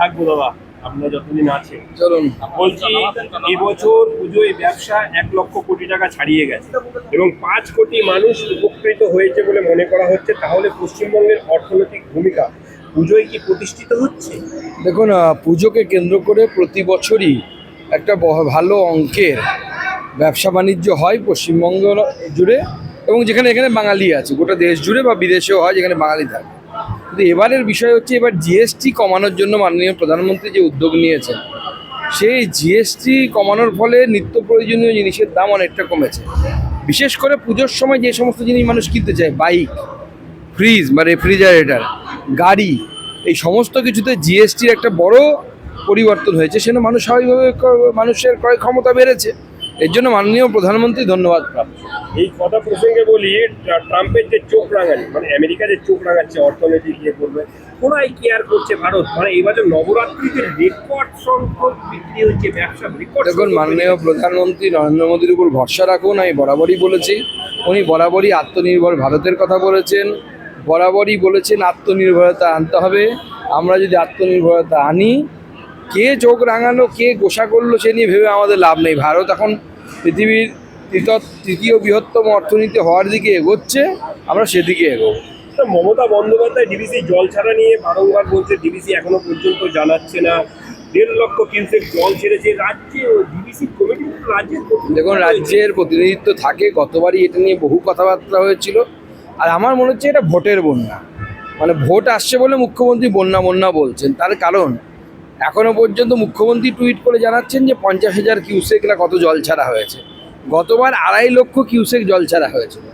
থাকব দাদা আপনারা যতদিন আছেন। চলুন। বলছি এবছর পুজোয় ব্যবসা এক লক্ষ কোটি টাকা ছাড়িয়ে গেছে এবং পাঁচ কোটি মানুষ উপকৃত হয়েছে বলে মনে করা হচ্ছে। তাহলে পশ্চিমবঙ্গের অর্থনৈতিক ভূমিকা পুজোয় কি প্রতিষ্ঠিত হচ্ছে? দেখুন পুজোকে কেন্দ্র করে প্রতি বছরই একটা ভালো অঙ্কের ব্যবসা বাণিজ্য হয় পশ্চিমবঙ্গ জুড়ে এবং যেখানে এখানে বাঙালি আছে। গোটা দেশ জুড়ে বা বিদেশেও হয় যেখানে বাঙালি থাকে। কিন্তু এবারের বিষয় হচ্ছে এবার জিএসটি কমানোর জন্য মাননীয় প্রধানমন্ত্রী যে উদ্যোগ নিয়েছেন, সেই জিএসটি কমানোর ফলে নিত্য প্রয়োজনীয় জিনিসের দাম অনেকটা কমেছে। বিশেষ করে পুজোর সময় যে সমস্ত জিনিস মানুষ কিনতে চায়, বাইক, ফ্রিজ বা রেফ্রিজারেটার, গাড়ি, এই সমস্ত কিছুতে জিএসটির একটা বড় পরিবর্তন হয়েছে, সেজন্য মানুষ স্বাভাবিকভাবে মানুষের ক্রয় ক্ষমতা বেড়েছে। এর জন্য মাননীয় প্রধানমন্ত্রী ধন্যবাদ এই কথা প্রসঙ্গে বলি ট্রাম্পের যে চোখ রাঙানি মানে আমেরিকা যে চোখ রাঙাচ্ছে অর্থনৈতিক ইয়ে করবে কোনায় কেয়ার করছে ভারত। মানে এই বছর নবরাত্রিতে রেকর্ড সংখ্যক বিক্রি হচ্ছে ব্যবসা রেকর্ড দেখুন মাননীয় প্রধানমন্ত্রী নরেন্দ্র মোদীর উপর ভরসা রাখুন আমি বরাবরই বলেছি। উনি বরাবরই আত্মনির্ভর ভারতের কথা বলেছেন বরাবরই বলেছেন আত্মনির্ভরতা আনতে হবে। আমরা যদি আত্মনির্ভরতা আনি কে চোখ রাঙালো কে গোসা করল সে নিয়ে ভেবে আমাদের লাভ নেই। ভারত এখন পৃথিবীর তৃতীয় বৃহত্তম অর্থনীতি হওয়ার দিকে এগোচ্ছে আমরা সেদিকে এগোবো। মমতা বন্দ্যোপাধ্যায় ডিবিসি জল ছাড়া নিয়ে বারংবার বলছে ডিবিসি এখনও পর্যন্ত জানাচ্ছে না। দেড় লক্ষ কিউসেক জল ছেড়েছে রাজ্যে ডিবিসি কমিটি রাজ্যের দেখুন রাজ্যের প্রতিনিধিত্ব থাকে গতবারই এটা নিয়ে বহু কথাবার্তা হয়েছিল। আর আমার মনে হচ্ছে এটা ভোটের বন্যা। মানে ভোট আসছে বলে মুখ্যমন্ত্রী বন্যা বন্যা বলছেন তার কারণ এখনও পর্যন্ত মুখ্যমন্ত্রী টুইট করে জানাচ্ছেন যে পঞ্চাশ হাজার কিউসেক না কত জল ছাড়া হয়েছে। গতবার আড়াই লক্ষ কিউসেক জল ছাড়া হয়েছিল।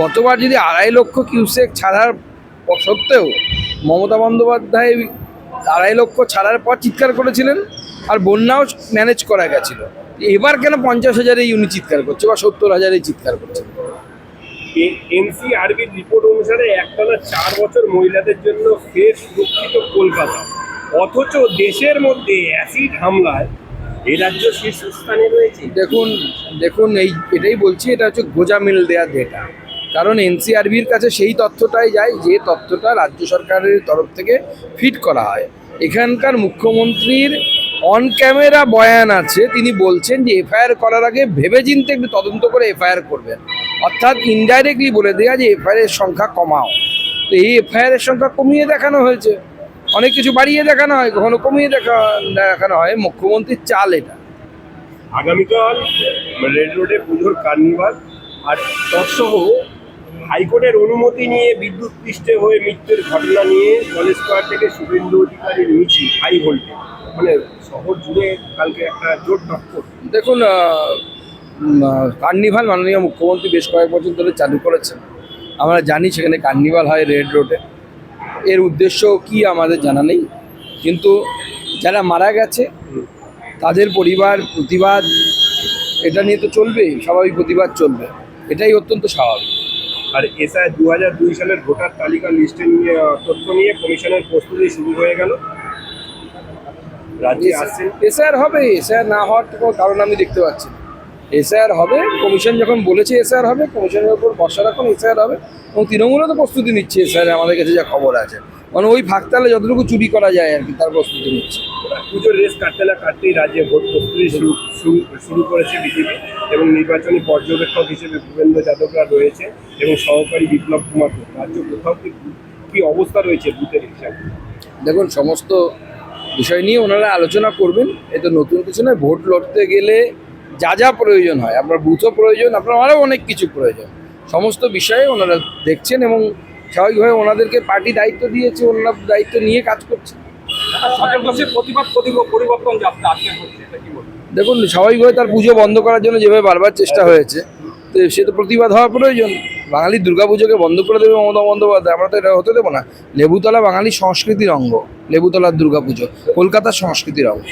গতবার যদি আড়াই লক্ষ কিউসেক ছাড়ার সত্ত্বেও মমতা বন্দ্যোপাধ্যায় আড়াই লক্ষ ছাড়ার পর চিৎকার করেছিলেন আর বন্যাও ম্যানেজ করা গেছিল। এবার কেন পঞ্চাশ হাজারেই উনি চিৎকার করছে বা সত্তর হাজারেই চিৎকার করছে? এনসিআরবির রিপোর্ট অনুসারে একটানা চার বছর মহিলাদের জন্য ফের সুরক্ষিত কলকাতা। অথচ দেশের মধ্যে অ্যাসিড হামলায় এ রাজ্য শীর্ষস্থানে রয়েছে? দেখুন দেখুন, এই এটাই বলছি, এটা হচ্ছে গোজা মিল দেওয়ার ডেটা কারণ এনসিআরবির কাছে সেই তথ্যটাই যায়, যে তথ্যটা রাজ্য সরকারের তরফ থেকে ফিট করা হয়। এখানকার মুখ্যমন্ত্রীর অন ক্যামেরা বয়ান আছে, তিনি বলছেন যে এফআইআর করার আগে ভেবেচিন্তে একটু তদন্ত করে এফআইআর করবেন। অর্থাৎ ইনডাইরেক্টলি বলে দেওয়া যে এফআইআর সংখ্যা কমাও। তো এই এফআইআর সংখ্যা কমিয়ে দেখানো হয়েছে। অনেক কিছু বাড়িয়ে দেখানো হয় কখনো কমিয়ে দেখা দেখানো হয়। মুখ্যমন্ত্রীর চাল এটা। আগামীকাল রেড রোডে পুজোর কার্নিভাল আর তৎসহ হাইকোর্টের অনুমতি নিয়ে বিদ্যুৎ পৃষ্ঠে হয়ে মৃত্যুর ঘটনা নিয়ে কলেজ স্কোয়ার থেকে শুভেন্দু অধিকারীর মিছিল হাই ভোল্টেজ। মানে শহর জুড়ে কালকে একটা জোর টক্কর দেখুন কার্নিভাল মাননীয় মুখ্যমন্ত্রী বেশ কয়েক বছর ধরে চালু করেছেন। আমরা জানি সেখানে কার্নিভাল হয় রেড রোডে। এর উদ্দেশ্য কি আমাদের জানা নেই। কিন্তু যারা মারা গেছে তাদের পরিবার প্রতিবাদ এটা নিয়ে তো চলবেই স্বাভাবিক প্রতিবাদ চলবে। এটাই অত্যন্ত স্বাভাবিক। আর এসআই দু হাজার দুই সালের ভোটার তালিকা লিস্টে নিয়ে তথ্য নিয়ে কমিশনের প্রস্তুতি শুরু হয়ে গেল। রাজ্যে আসছেন এসআর হবে এসআর না হওয়ার কোনো কারণ আমি দেখতে পাচ্ছি না। এসআর হবে কমিশন যখন বলেছে এসআর হবে কমিশনের উপর ভরসা রাখুন এসআর হবে এবং তৃণমূলও তো প্রস্তুতি নিচ্ছে এসআর আমাদের কাছে যা খবর আছে। মানে ওই ফাঁকতালে যতটুকু চুরি করা যায় আর কি তার প্রস্তুতি নিচ্ছে। পুজোর রেস কাটতে না কাটতেই রাজ্যে ভোট প্রস্তুতি শুরু শুরু- শুরু করেছে বিজেপি এবং নির্বাচনী পর্যবেক্ষক হিসেবে ভূপেন্দ্র যাদবরা রয়েছে এবং সহকারী বিপ্লব কুমার রাজ্য কোথাও কি অবস্থা রয়েছে বুথের হিসাবে? দেখুন সমস্ত বিষয় নিয়ে ওনারা আলোচনা করবেন এ তো নতুন কিছু নয় ভোট লড়তে গেলে যা যা প্রয়োজন হয়। আপনার বুথও প্রয়োজন আপনার আরও অনেক কিছু প্রয়োজন। সমস্ত বিষয়ে ওনারা দেখছেন এবং স্বাভাবিকভাবে ওনাদেরকে পার্টি দায়িত্ব দিয়েছে ওনারা দায়িত্ব নিয়ে কাজ করছে। দেখুন স্বাভাবিকভাবে তার পুজো বন্ধ করার জন্য যেভাবে বারবার চেষ্টা হয়েছে তো সে তো প্রতিবাদ হওয়া প্রয়োজন। বাঙালির দুর্গাপুজোকে বন্ধ করে দেবে মমতা বন্দ্যোপাধ্যায় আমরা তো এটা হতে দেবো না। লেবুতলা বাঙালির সংস্কৃতির অঙ্গ লেবুতলার দুর্গাপুজো কলকাতার সংস্কৃতির অঙ্গ।